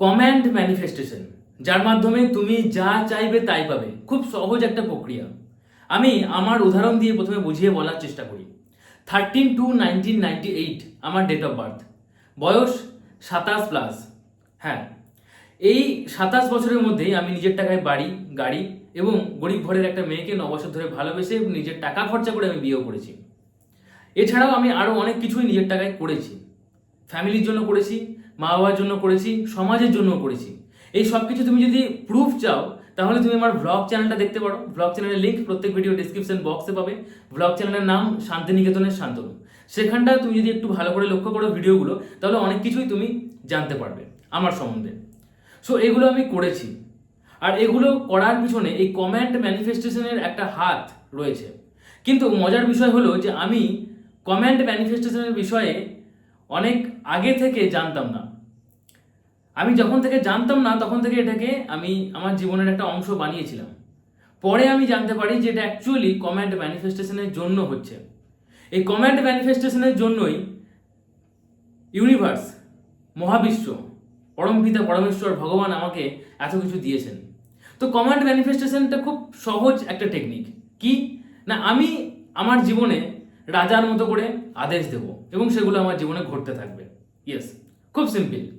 Command manifestation, যার মাধ্যমে তুমি যা চাইবে তাই পাবে। খুব সহজ একটা প্রক্রিয়া। আমি আমার উদাহরণ দিয়ে প্রথমে বুঝিয়ে বলার চেষ্টা করি। Thirteen two nineteen ninety eight আমার ডেট অফ বার্থ বয়স সাতাশ প্লাস হ্যাঁ এই সাতাশ বছরের মধ্যেই আমি নিজের টাকায় বাড়ি, গাড়ি এবং গরিব ঘরের একটা মেয়েকে ন বছর ধরে ভালোবেসে নিজের টাকা খরচা করে আমি বিয়েও করেছি। এছাড়াও আমি আরও অনেক কিছুই নিজের টাকায় করেছি। ফ্যামিলির জন্য করেছি মা বাবার জন্য করেছি, সমাজের জন্য করেছি। এই সব কিছু তুমি যদি প্রুফ চাও, তাহলে তুমি আমার ব্লগ চ্যানেলটা দেখতে পারো। ব্লগ চ্যানেলের লিঙ্ক প্রত্যেক ভিডিও ডিসক্রিপশন বক্সে পাবে। ব্লগ চ্যানেলের নাম শান্তিনিকেতনের শান্তনু। সেখানটা তুমি যদি একটু ভালো করে লক্ষ্য করো ভিডিওগুলো তাহলে অনেক কিছুই তুমি জানতে পারবে, আমার সম্বন্ধে। সো এগুলো আমি করেছি। আর এগুলো করার পিছনে এই কমেন্ট ম্যানিফেস্টেশনের একটা হাত রয়েছে। কিন্তু মজার বিষয় হলো যে আমি কমেন্ট ম্যানিফেস্টেশনের বিষয়ে অনেক আগে থেকে জানতাম না। আমি যখন থেকে জানতাম না, তখন থেকে এটাকে আমি আমার জীবনের একটা অংশ বানিয়েছিলাম। পরে আমি জানতে পারি যে এটা অ্যাকচুয়ালি কমেন্ট ম্যানিফেস্টেশনের জন্য হচ্ছে। এই কমেন্ট ম্যানিফেস্টেশনের জন্যই ইউনিভার্স মহাবিশ্ব পরমপিতা পরমেশ্বর, ভগবান আমাকে এত কিছু দিয়েছেন। তো কমান্ড ম্যানিফেস্টেশনটা খুব সহজ একটা টেকনিক কি? না, আমি আমার জীবনে রাজার মতো করে আদেশ দেব। এবং সেগুলো আমার জীবনে ঘটতে থাকবে। ইয়েস খুব সিম্পল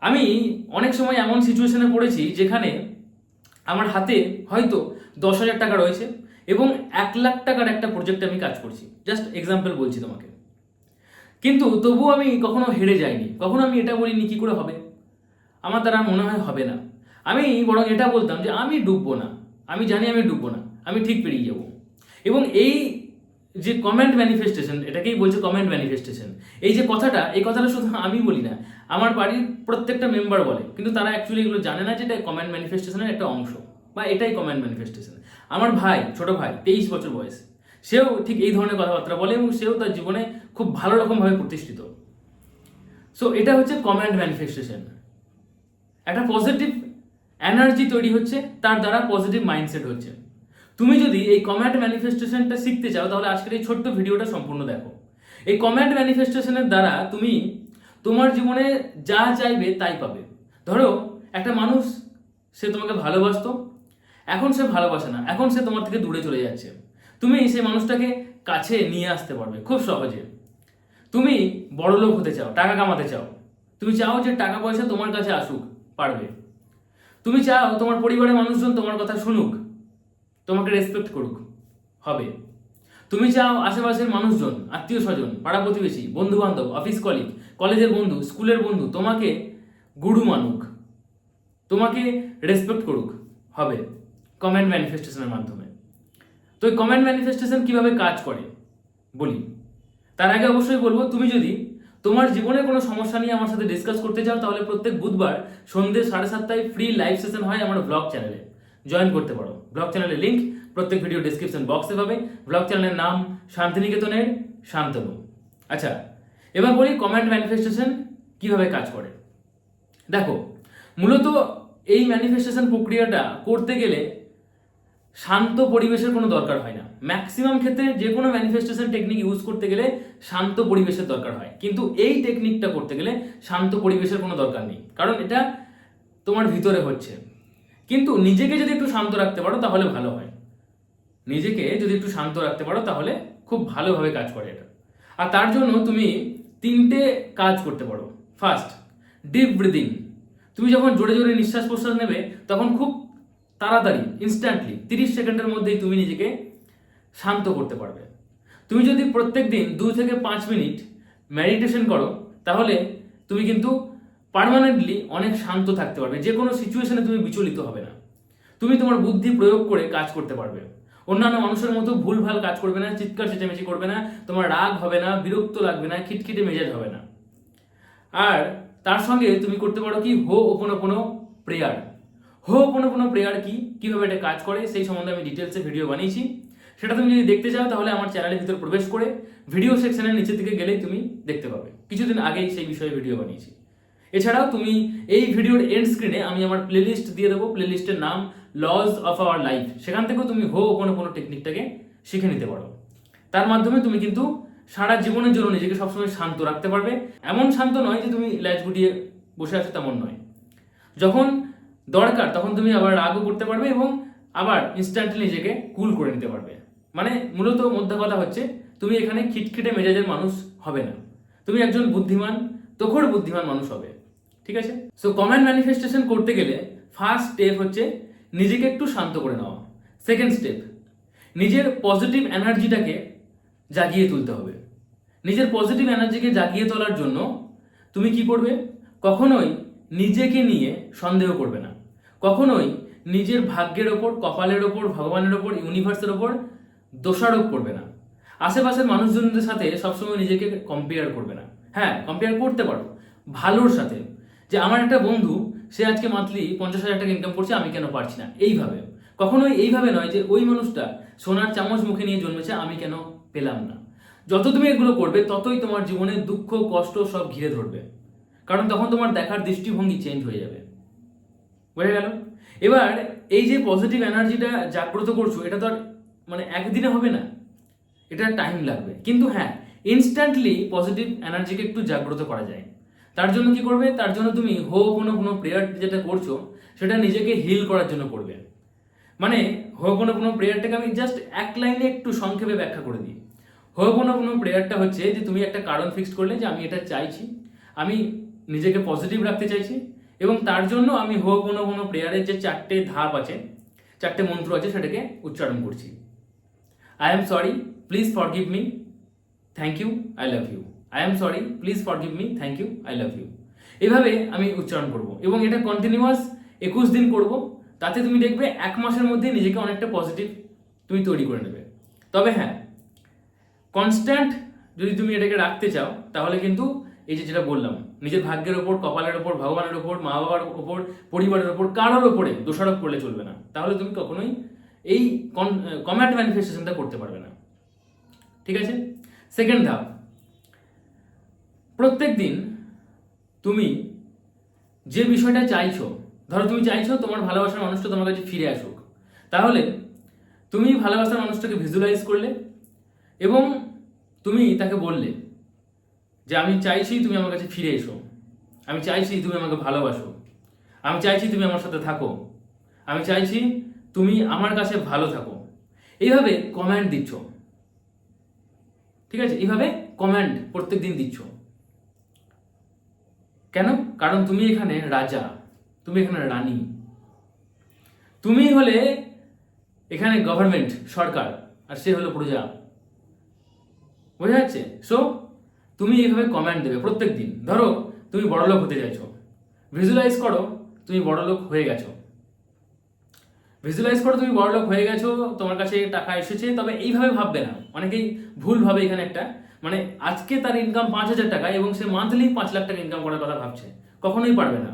আমি অনেক সময় এমন সিচুয়েশনে পড়েছি যেখানে আমার হাতে হয়তো দশ হাজার টাকা রয়েছে এবং এক লাখ টাকার একটা প্রজেক্টে আমি কাজ করছি। জাস্ট এক্সাম্পল বলছি তোমাকে। কিন্তু তবুও আমি কখনো হেরে যাইনি। কখনো আমি এটা বলিনি, কি করে হবে? আমার দ্বারা মনে হয় হবে না। আমি বরং এটা বলতাম যে আমি ডুববো না। আমি জানি আমি ডুববো না। আমি ঠিক পেরিয়ে যাব। এবং এই যে কমেন্ট ম্যানিফেস্টেশন এটাকেই বলছে কমেন্ট ম্যানিফেস্টেশন এই যে কথাটা, এই কথাটা শুধু আমি বলি না, আমার বাড়ির প্রত্যেকটা মেম্বার বলে, কিন্তু তারা অ্যাকচুয়ালি এগুলো জানে না যে এটা কমেন্ট ম্যানিফেস্টেশনের একটা অংশ, বা এটাই কমেন্ট ম্যানিফেস্টেশন আমার ভাই, ছোট ভাই, তেইশ বছর বয়স, সেও ঠিক এই ধরনের কথাবার্তা বলে এবং সেও তার জীবনে খুব ভালো রকমভাবে প্রতিষ্ঠিত। সো এটা হচ্ছে কমেন্ট ম্যানিফেস্টেশন একটা পজিটিভ এনার্জি তৈরি হচ্ছে, তার দ্বারা পজিটিভ মাইন্ডসেট হচ্ছে। তুমি যদি এই কমেন্ট ম্যানিফেস্টেশনটা শিখতে চাও, তাহলে আজকের এই ছোট্ট ভিডিওটা সম্পূর্ণ দেখো। এই কমেন্ট ম্যানিফেস্টেশনের দ্বারা তুমি তোমার জীবনে যা চাইবে তাই পাবে। ধরো, একটা মানুষ, সে তোমাকে ভালোবাসতো, এখন সে ভালোবাসে না, এখন সে তোমার থেকে দূরে চলে যাচ্ছে। তুমি সেই মানুষটাকে কাছে নিয়ে আসতে পারবে, খুব সহজে। তুমি বড় লোক হতে চাও, টাকা কামাতে চাও। তুমি চাও যে টাকা পয়সা তোমার কাছে আসুক, পারবে। তুমি চাও তোমার পরিবারের মানুষজন তোমার কথা শুনুক। তোমাকে রেসপেক্ট করুক। হবে। তুমি চাও আশেপাশের মানুষজন, আত্মীয় স্বজন, পাড়া প্রতিবেশী বন্ধু বান্ধব অফিস কলিগ কলেজের বন্ধু স্কুলের বন্ধু, তোমাকে গুরু মানুক। তোমাকে রেসপেক্ট করুক। হবে। কমেন্ট ম্যানিফেস্টেশনের মাধ্যমে। তো এই কমেন্ট ম্যানিফেস্টেশন কীভাবে কাজ করে? বলি। তার আগে অবশ্যই বলব, তুমি যদি তোমার জীবনে কোনো সমস্যা নিয়ে আমার সাথে ডিসকাস করতে চাও, তাহলে প্রত্যেক বুধবার সন্ধ্যে সাড়ে সাতটায় ফ্রি লাইভ সেশন হয় আমার ব্লগ চ্যানেলে জয়েন করতে পারো। ব্লগ চ্যানেলের লিঙ্ক প্রত্যেক ভিডিও ডিসক্রিপশন বক্সে পাবে। ব্লগ চ্যানেলের নাম শান্তিনিকেতনের শান্তনু। আচ্ছা এবার বলি কমেন্ট ম্যানিফেস্টেশন কীভাবে কাজ করে। দেখো, মূলত এই ম্যানিফেস্টেশন প্রক্রিয়াটা করতে গেলে শান্ত পরিবেশের কোনো দরকার হয় না। ম্যাক্সিমাম ক্ষেত্রে যে কোনো ম্যানিফেস্টেশন টেকনিক ইউজ করতে গেলে শান্ত পরিবেশের দরকার হয়। কিন্তু এই টেকনিকটা করতে গেলে শান্ত পরিবেশের কোনো দরকার নেই। কারণ এটা তোমার ভিতরে হচ্ছে। কিন্তু নিজেকে যদি একটু শান্ত রাখতে পারো, তাহলে ভালো হয়। নিজেকে যদি একটু শান্ত রাখতে পারো, তাহলে খুব ভালোভাবে কাজ করে এটা। আর তার জন্য তুমি তিনটে কাজ করতে পারো। ফার্স্ট ডিপ ব্রিদিং তুমি যখন জোরে জোরে নিঃশ্বাস প্রশ্বাস নেবে, তখন খুব তাড়াতাড়ি ইনস্ট্যান্টলি তিরিশ সেকেন্ডের মধ্যেই তুমি নিজেকে শান্ত করতে পারবে। তুমি যদি প্রত্যেক দিন দু থেকে পাঁচ মিনিট মেডিটেশন করো, তাহলে তুমি কিন্তু পার্মানেন্টলি অনেক শান্ত থাকতে পারবে। যে কোনো সিচুয়েশনে তুমি বিচলিত হবে না। তুমি তোমার বুদ্ধি প্রয়োগ করে কাজ করতে পারবে। অন্যান্য মানুষের মতো ভুলভাল কাজ করবে না, চিৎকার চেঁচামেচি করবে না, তোমার রাগ হবে না, বিরক্ত লাগবে না, খিটখিটে মেজাজ হবে না। আর তার সঙ্গে তুমি করতে পারো কি? হো ওপনো কোনো প্রেয়ার। হো কোনো কোনো প্রেয়ার কি? কীভাবে এটা কাজ করে? সেই সম্বন্ধে আমি ডিটেলসে ভিডিও বানিয়েছি। সেটা তুমি যদি দেখতে চাও, তাহলে আমার চ্যানেলের ভিতর প্রবেশ করে ভিডিও সেকশনের নিচের দিকে গেলেই তুমি দেখতে পাবে। কিছুদিন আগেই সেই বিষয়ে ভিডিও বানিয়েছি। এছাড়াও তুমি এই ভিডিওর এন্ড স্ক্রিনে আমি আমার প্লেলিস্ট দিয়ে দেবো। প্লেলিস্টের নাম লজ অফ আওয়ার লাইফ সেখান থেকেও তুমি হো কোনো কোনো টেকনিকটাকে শিখে নিতে পারো। তার মাধ্যমে তুমি কিন্তু সারা জীবনের জন্য নিজেকে সবসময় শান্ত রাখতে পারবে। এমন শান্ত নয় যে তুমি ল্যাচ গুটিয়ে বসে আছো তেমন নয়। যখন দরকার তখন তুমি আবার রাগও করতে পারবে এবং আবার ইনস্ট্যান্টলি নিজেকে কুল করে নিতে পারবে। মানে মূলত মধ্যে কথা হচ্ছে, তুমি এখানে খিটখিটে মেজাজের মানুষ হবে না। তুমি একজন বুদ্ধিমান, তোখর বুদ্ধিমান মানুষ হবে। ঠিক আছে? সো কমেন্ট ম্যানিফেস্টেশন করতে গেলে ফার্স্ট স্টেপ হচ্ছে নিজেকে একটু শান্ত করে নেওয়া। সেকেন্ড স্টেপ নিজের পজিটিভ এনার্জিটাকে জাগিয়ে তুলতে হবে। নিজের পজিটিভ এনার্জিকে জাগিয়ে তোলার জন্য তুমি কি করবে? কখনোই নিজেকে নিয়ে সন্দেহ করবে না। কখনোই নিজের ভাগ্যের ওপর, কপালের ওপর, ভগবানের ওপর ইউনিভার্সের ওপর দোষারোপ করবে না। আশেপাশের মানুষজনদের সাথে সবসময় নিজেকে কম্পেয়ার করবে না। হ্যাঁ কম্পেয়ার করতে পারো। ভালোর সাথে। যে আমার একটা বন্ধু, সে আজকে মান্থলি পঞ্চাশ হাজার টাকা ইনকাম করছে, আমি কেন পারছি না? এইভাবে। কখনোই এইভাবে নয় যে ওই মানুষটা সোনার চামচ মুখে নিয়ে জন্মেছে, আমি কেন পেলাম না? যত তুমি এগুলো করবে, ততই তোমার জীবনে দুঃখ, কষ্ট সব ঘিরে ধরবে। কারণ তখন তোমার দেখার দৃষ্টিভঙ্গি চেঞ্জ হয়ে যাবে। বোঝা গেল? এবার এই যে পজিটিভ এনার্জিটা জাগ্রত করছ, এটা তো আর মানে একদিনে হবে না। এটা টাইম লাগবে। কিন্তু হ্যাঁ ইনস্ট্যান্টলি পজিটিভ এনার্জিকে একটু জাগ্রত করা যায়। তার জন্য কি করবে? তার জন্য তুমি হো কোনো কোনো প্রেয়ার যেটা করছ, সেটা নিজেকে হিল করার জন্য করবে। মানে হো কোনো কোনো প্রেয়ারটাকে আমি জাস্ট এক লাইনে একটু সংক্ষেপে ব্যাখ্যা করে দিই। হো কোনো কোনো প্রেয়ারটা হচ্ছে যে তুমি একটা কারণ ফিক্সড করলে যে আমি এটা চাইছি, আমি নিজেকে পজিটিভ রাখতে চাইছি এবং তার জন্য আমি হো কোনো কোনো প্রেয়ারের যে চারটে ধাপ আছে, চারটে মন্ত্র আছে সেটাকে উচ্চারণ করছি। I am sorry please forgive me thank you I love you I am sorry please forgive me thank you I love you এভাবে আমি উচ্চারণ করব এবং এটা কন্টিনিউয়াস একুশ দিন করব। তাতে তুমি দেখবে এক মাসের মধ্যে নিজেকে অনেকটা পজিটিভ তুমি তৈরি করে নেবে। তবে হ্যাঁ কনস্ট্যান্ট যদি তুমি এটাকে রাখতে চাও, তাহলে কিন্তু এই যে যেটা বললাম, নিজের ভাগ্যের ওপর, কপালের ওপর, ভগবানের ওপর, মা বাবার ওপর, পরিবারের ওপর, কারোর ওপরে দোষারোপ করলে চলবে না। তাহলে তুমি কখনোই এই কমেন্ট ম্যানিফেস্টেশনটা করতে পারবে না। ঠিক আছে? সেকেন্ড ধাপ প্রত্যেক দিন তুমি যে বিষয়টা চাইছো, ধরো তুমি চাইছো তোমার ভালোবাসার মানুষটা তোমার কাছে ফিরে আসুক, তাহলে তুমি ভালোবাসার মানুষটাকে ভিজুয়ালাইজ করলে এবং তুমি তাকে বললে যে আমি চাইছি তুমি আমার কাছে ফিরে এসো, আমি চাইছি তুমি আমাকে ভালোবাসো, আমি চাইছি তুমি আমার সাথে থাকো, আমি চাইছি তুমি আমার কাছে ভালো থাকো। এইভাবে কমেন্ট দিচ্ছ। ঠিক আছে? এইভাবে কমেন্ট প্রত্যেক দিন দিচ্ছ। কেন? কারণ তুমি এখানে রাজা, তুমি এখানে রানী। তুমি হলে এখানে গভর্নমেন্ট সরকার, আর সে হলো প্রজা। বোঝা যাচ্ছে? সো তুমি এইভাবে কমেন্ট দেবে প্রত্যেক দিন। ধরো, তুমি বড়লোক হতে চাইছো। ভিজুয়ালাইজ করো, তুমি বড়লোক হয়ে গেছো। ভিজুয়ালাইজ করো, তুমি বড়লোক হয়ে গেছো, তোমার কাছে টাকা এসেছে, তবে এইভাবে ভাববে না। অনেকেই ভুলভাবে এখানে একটা মানে আজকে তার ইনকাম পাঁচ হাজার টাকা এবং সে মান্থলি পাঁচ লাখ টাকা ইনকাম করার কথা ভাবছে, কখনোই পারবে না।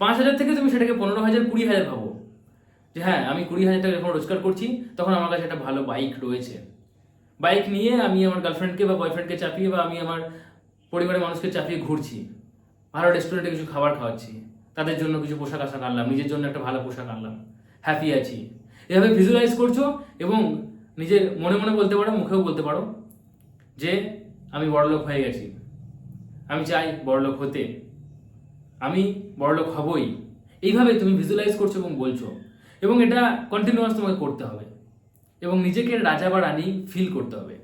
পাঁচ হাজার থেকে তুমি সেটাকে পনেরো হাজার, কুড়ি হাজার ভাবো। যে হ্যাঁ আমি কুড়ি হাজার টাকা যখন রোজগার করছি, তখন আমার কাছে একটা ভালো বাইক রয়েছে। বাইক নিয়ে আমি আমার গার্লফ্রেন্ডকে বা বয়ফ্রেন্ডকে চাপিয়ে বা আমি আমার পরিবারের মানুষকে চাপিয়ে ঘুরছি। ভালো রেস্টুরেন্টে কিছু খাবার খাওয়াচ্ছি। তাদের জন্য কিছু পোশাক আশাক আনলাম, নিজের জন্য একটা ভালো পোশাক আনলাম। হ্যাপি আছি। এভাবে ভিজুয়ালাইজ করছ এবং নিজের মনে মনে বলতে পারো, মুখেও বলতে পারো যে আমি বড়লোক হয়ে গেছি। আমি চাই বড়লোক হতে। আমি বড়লোক হবই। এইভাবে তুমি ভিজুয়ালাইজ করছ এবং বলছো। এবং এটা কন্টিনিউয়াস তোমাকে করতে হবে। এবং নিজেকে রাজা বা রানী ফিল করতে হবে।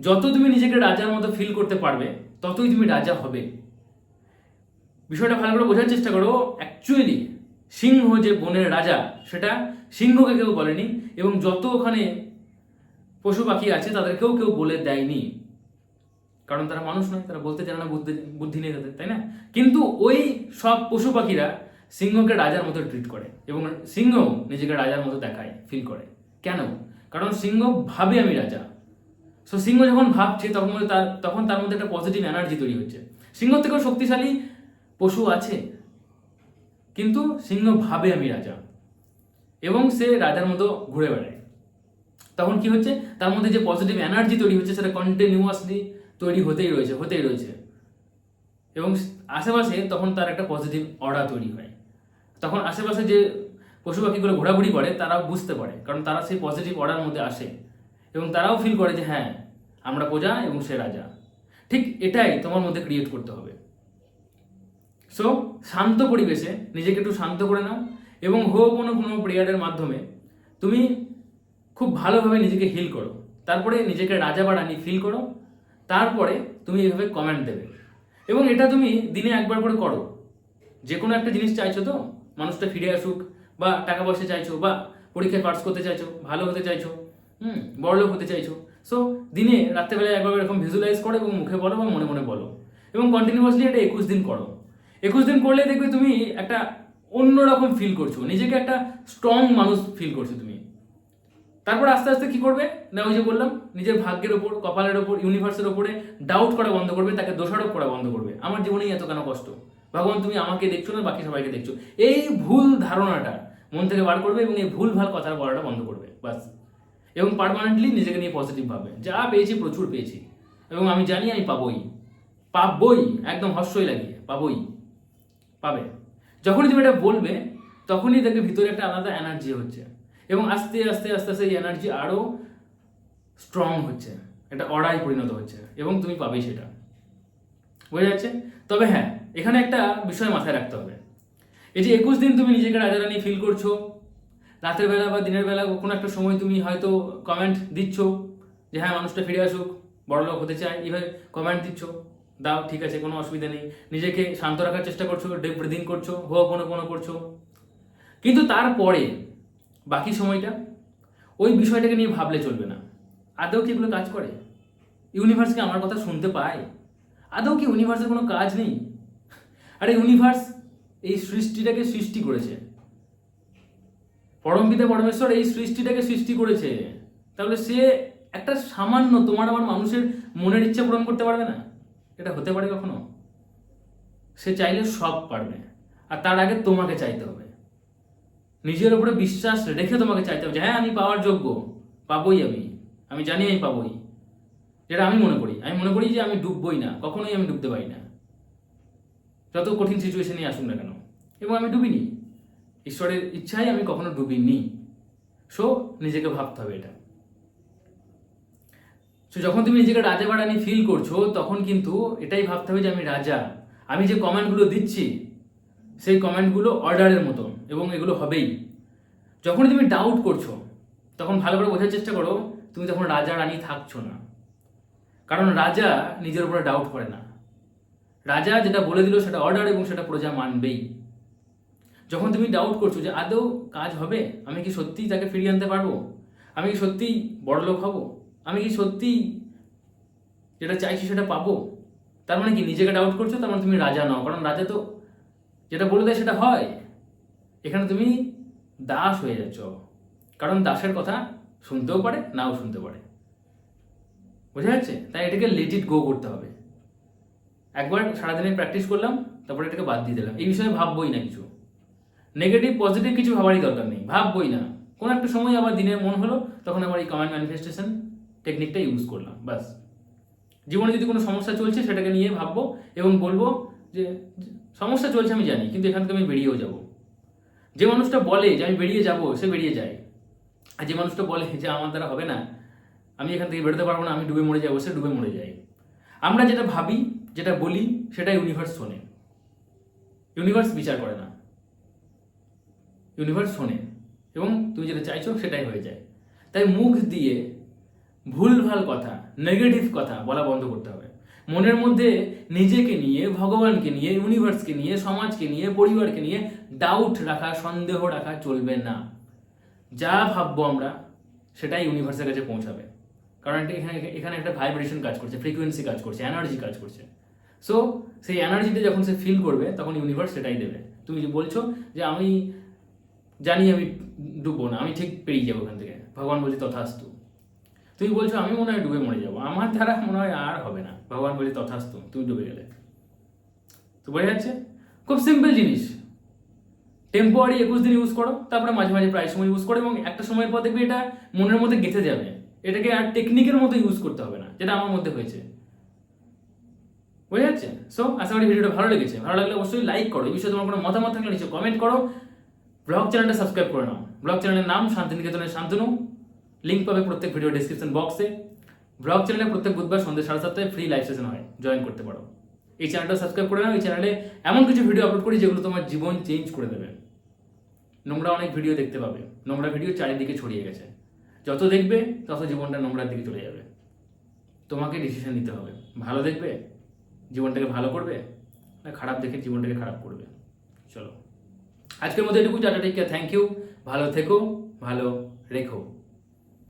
যত তুমি নিজেকে রাজার মতো ফিল করতে পারবে, ততই তুমি রাজা হবে। বিষয়টা ভালো করে বোঝার চেষ্টা করো। অ্যাকচুয়ালি সিংহ যে বনের রাজা, সেটা সিংহকে কেউ বলেনি। এবং যত ওখানে পশু পাখি আছে, তাদেরকেও কেউ বলে দেয়নি। কারণ তারা মানুষ নয়, তারা বলতে জানে না বুদ্ধি বুদ্ধি নেই তাদের, তাই না? কিন্তু ওই সব পশু পাখিরা সিংহকে রাজার মতো ট্রিট করে এবং সিংহ নিজেকে রাজার মতো দেখায় ফিল করে। কেন? কারণ সিংহ ভাবে আমি রাজা। সো সিংহ যখন ভাবছে, তখন তার তখন তার মধ্যে একটা পজিটিভ এনার্জি তৈরি হচ্ছে। সিংহ থেকেও শক্তিশালী পশু আছে, কিন্তু সিংহ ভাবে আমি রাজা। এবং সে রাজার মতো ঘুরে বেড়ায়। তখন কি হচ্ছে? তার মধ্যে যে পজিটিভ এনার্জি তৈরি হচ্ছে, সেটা কন্টিনিউয়াসলি তৈরি হতেই রয়েছে হতেই রয়েছে। এবং আশেপাশে তখন তার একটা পজিটিভ অর্ডার তৈরি হয়। তখন আশেপাশে যে পশু পাখিগুলো ঘোরাঘুরি করে তারা বুঝতে পারে, কারণ তারা সেই পজিটিভ অর্ডার মধ্যে আসে। এবং তারাও ফিল করে যে হ্যাঁ আমরা প্রজা এবং সে রাজা। ঠিক এটাই তোমার মধ্যে ক্রিয়েট করতে হবে। সো শান্ত পরিবেশে নিজেকে একটু শান্ত করে নাও এবং হো কোনো কোনো প্রেয়ারের মাধ্যমে তুমি খুব ভালোভাবে নিজেকে হিল করো। তারপরে নিজেকে রাজা বা রানী ফিল করো। তারপরে তুমি এইভাবে কমেন্ট দেবে। এবং এটা তুমি দিনে একবার করে করো। যে কোনো একটা জিনিস চাইছো তো, মানুষটা ফিরে আসুক, বা টাকা পয়সা চাইছো, বা পরীক্ষায় পাস করতে চাইছো, ভালো হতে চাইছো, হুম, বড়লোক হতে চাইছো সো দিনে রাত্রেবেলায় একবার এরকম ভিজুয়ালাইজ করো এবং মুখে বলো বা মনে মনে বলো। এবং কন্টিনিউয়াসলি এটা একুশ দিন করো। একুশ দিন করলে দেখবে তুমি একটা অন্যরকম ফিল করছ, নিজেকে একটা স্ট্রং মানুষ ফিল করছ তুমি। তারপর আস্তে আস্তে কি করবে? না, ওই যে বললাম, নিজের ভাগ্যের ওপর, কপালের ওপর ইউনিভার্সের ওপরে ডাউট করা বন্ধ করবে, তাকে দোষারোপ করা বন্ধ করবে। আমার জীবনেই এত কেন কষ্ট। ভগবান, তুমি আমাকে দেখছ না, বাকি সবাইকে দেখছ। এই ভুল ধারণাটা মন থেকে বার করবে এবং এই ভুল ভালো কথা বলাটা বন্ধ করবে বাস এবং পারমানেন্টলি নিজেকে নিয়ে পজিটিভ ভাবে যা পেয়েছি, প্রচুর পেয়েছি। এবং আমি জানি আমি পাবই। পাবই, একদম হর্ষই লাগিয়ে, পাবই। পাবে। যখনই তুমি এটা বলবে, তখনই দেখবে ভিতরে একটা আলাদা এনার্জি হচ্ছে। এবং আস্তে আস্তে আস্তে আস্তে এই এনার্জি আরও স্ট্রং হচ্ছে এটা অড়াই পরিণত হচ্ছে, এবং তুমি পাবেই সেটা। বোঝা যাচ্ছে? তবে হ্যাঁ এখানে একটা বিষয় মাথায় রাখতে হবে। এই যে একুশ দিন তুমি নিজেকে রাজা রানী ফিল করছ, রাতের বেলা বা দিনের বেলা কোনো একটা সময় তুমি হয়তো কমেন্ট দিচ্ছ যে হ্যাঁ মানুষটা ফিরে আসুক বড়লোক হতে চায়, এইভাবে কমেন্ট দিচ্ছ, দাও, ঠিক আছে, কোনো অসুবিধা নেই, নিজেকে শান্ত রাখার চেষ্টা করছ ডেপ ব্রিদিং করছ হো কোনো কোনো করছ। কিন্তু তারপরে বাকি সময়টা ওই বিষয়টাকে নিয়ে ভাবলে চলবে না। আদৌ কি এগুলো কাজ করে? ইউনিভার্স কি আমার কথা শুনতে পায়? আদৌ কি ইউনিভার্সের কোনো কাজ নেই? আরে ইউনিভার্স এই সৃষ্টিটাকে সৃষ্টি করেছে। পরমপিতা পরমেশ্বর এই সৃষ্টিটাকে সৃষ্টি করেছে। তাহলে সে একটা সামান্য তোমার আমার মানুষের মনের ইচ্ছা পূরণ করতে পারবে না? এটা হতে পারে কখনো? সে চাইলে সব পারবে। আর তার আগে তোমাকে চাইতে হবে। নিজের উপরে বিশ্বাস রেখে তোমাকে চাইতে হবে যে হ্যাঁ আমি পাওয়ার যোগ্য, পাবোই আমি। আমি জানি আমি পাবোই। যেটা আমি মনে করি। আমি মনে করি যে, আমি ডুববই না, কখনোই আমি ডুবতে পারি না। যত কঠিন সিচুয়েশনই আসুন না কেন। এবং আমি ডুবিনি। ঈশ্বরের ইচ্ছায় আমি কখনো ডুবিনি। সো নিজেকে ভাবতে হবে এটা। সো যখন তুমি নিজেকে রাজা বা রানী ফিল করছ, তখন কিন্তু এটাই ভাবতে হবে যে, আমি রাজা। আমি যে কমেন্টগুলো দিচ্ছি সেই কমেন্টগুলো অর্ডারের মতো এবং এগুলো হবেই। যখন তুমি ডাউট করছ, তখন ভালো করে বোঝার চেষ্টা করো, তুমি তখন রাজা, রানী থাকছো না। কারণ রাজা নিজের উপরে ডাউট করে না। রাজা যেটা বলে দিল সেটা অর্ডার এবং সেটা প্রজা মানবেই। যখন তুমি ডাউট করছ যে আদৌ কাজ হবে, আমি কি সত্যিই তাকে ফিরিয়ে আনতে পারব? আমি কি সত্যিই বড়লোক হব? আমি কি সত্যিই যেটা চাইছি সেটা পাবো? তার মানে কি, নিজেকে ডাউট করছ, তার মানে তুমি রাজা নও। কারণ রাজা তো যেটা বলে দেয় সেটা হয়। এখানে তুমি দাস হয়ে যাচ্ছ। কারণ দাসের কথা শুনতেও পারে, নাও শুনতে পারে। বোঝা যাচ্ছে? তাই এটাকে লেট ইট গো করতে হবে। একবার সারাদিনে প্র্যাকটিস করলাম, তারপরে এটাকে বাদ দিয়ে দিলাম। এই বিষয়ে ভাববই না কিছু। নেগেটিভ পজিটিভ কিছু ভাবারই দরকার নেই। ভাববই না। কোনো একটা সময় আবার দিনের মন হলো, তখন আবার এই কমান্ড ম্যানিফেস্টেশন টেকনিকটা ইউজ করলাম বাস জীবনে যদি কোনো সমস্যা চলছে, সেটাকে নিয়ে ভাববো এবং বলব যে সমস্যা চলছে আমি জানি, কিন্তু এখান থেকে আমি বেরিয়েও যাব। যে মানুষটা বলে যে আমি বেরিয়ে যাব, সে বেরিয়ে যায়। আর যে মানুষটা বলে যে আমার দ্বারা হবে না, আমি এখান থেকে বেরোতে পারব না, আমি ডুবে মরে যাব, সে ডুবে মরে যায়। আমরা যেটা ভাবি, যেটা বলি সেটা ইউনিভার্স শোনে। ইউনিভার্স বিচার করে না। ইউনিভার্স শোনে। এবং তুমি যেটা চাইছো, সেটাই হয়ে যায়। তাই মুখ দিয়ে ভুলভাল কথা নেগেটিভ কথা বলা বন্ধ করতে হবে। মনের মধ্যে নিজেকে নিয়ে, ভগবানকে নিয়ে ইউনিভার্সকে নিয়ে, সমাজকে নিয়ে, পরিবারকে নিয়ে ডাউট রাখা, সন্দেহ রাখা চলবে না। যা ভাববো আমরা, সেটাই ইউনিভার্সের কাছে পৌঁছাবে। কারণ এখানে এখানে একটা ভাইব্রেশন কাজ করছে ফ্রিকোয়েন্সি কাজ করছে এনার্জি কাজ করছে। সো সেই এনার্জিটা যখন সে ফিল করবে, তখন ইউনিভার্স সেটাই দেবে। তুমি যে বলছো যে আমি জানি আমি ডুববো না, আমি ঠিক পেরিয়ে যাব ওখান থেকে। ভগবান বলছে, তথাস্তু। তুমি বলছো, আমি মনে হয় ডুবে মরে যাব। আমার দ্বারা মনে হয় আর হবে না। ভগবান বলছে তথাস্তু, তুমি ডুবে গেলে। তো বোঝা যাচ্ছে? খুব সিম্পল জিনিস। টেম্পোয়ারি একুশ দিন ইউজ করো, তারপরে মাঝে মাঝে প্রায় সময় ইউজ করো, এবং একটা সময়ের পর দেখবে এটা মনের মধ্যে গেঁথে যাবে। এটাকে আর টেকনিকের মতো ইউজ করতে হবে না, যেটা আমার মধ্যে হয়েছে। বোঝা যাচ্ছে? সো আশা করি ভিডিওটা ভালো লেগেছে। ভালো লাগলে অবশ্যই লাইক করো। এই বিষয়ে তোমার কোনো মতামত থাকলে নিচে কমেন্ট করো। ব্লগ চ্যানেলটা সাবস্ক্রাইব করে নাও। ব্লগ চ্যানেলের নাম শান্তিনিকেতনের শান্তনু। লিঙ্ক পাবে প্রত্যেক ভিডিও ডিসক্রিপশন বক্সে ব্লগ চ্যানেলে প্রত্যেক বুধবার সন্ধ্যে সাড়ে সাতটায় ফ্রি লাইভ সেশন হয়। জয়েন করতে পারো। এই চ্যানেলটা সাবস্ক্রাইব করে নাও। এই চ্যানেলে এমন কিছু ভিডিও আপলোড করি যেগুলো তোমার জীবন চেঞ্জ করে দেবে। নোংরা অনেক ভিডিও দেখতে পাবে। নোংরা ভিডিও চারিদিকে ছড়িয়ে গেছে। যত দেখবে, তত জীবনটা নোংরার দিকে চলে যাবে। তোমাকে ডিসিশন নিতে হবে। ভালো দেখবে? জীবনটাকে ভালো করবে? না খারাপ দেখে জীবনটাকে খারাপ করবে? চলো। আজকের মধ্যে এটুকু টাটা টেক থ্যাংক ইউ ভালো থেকো, ভালো রেখো।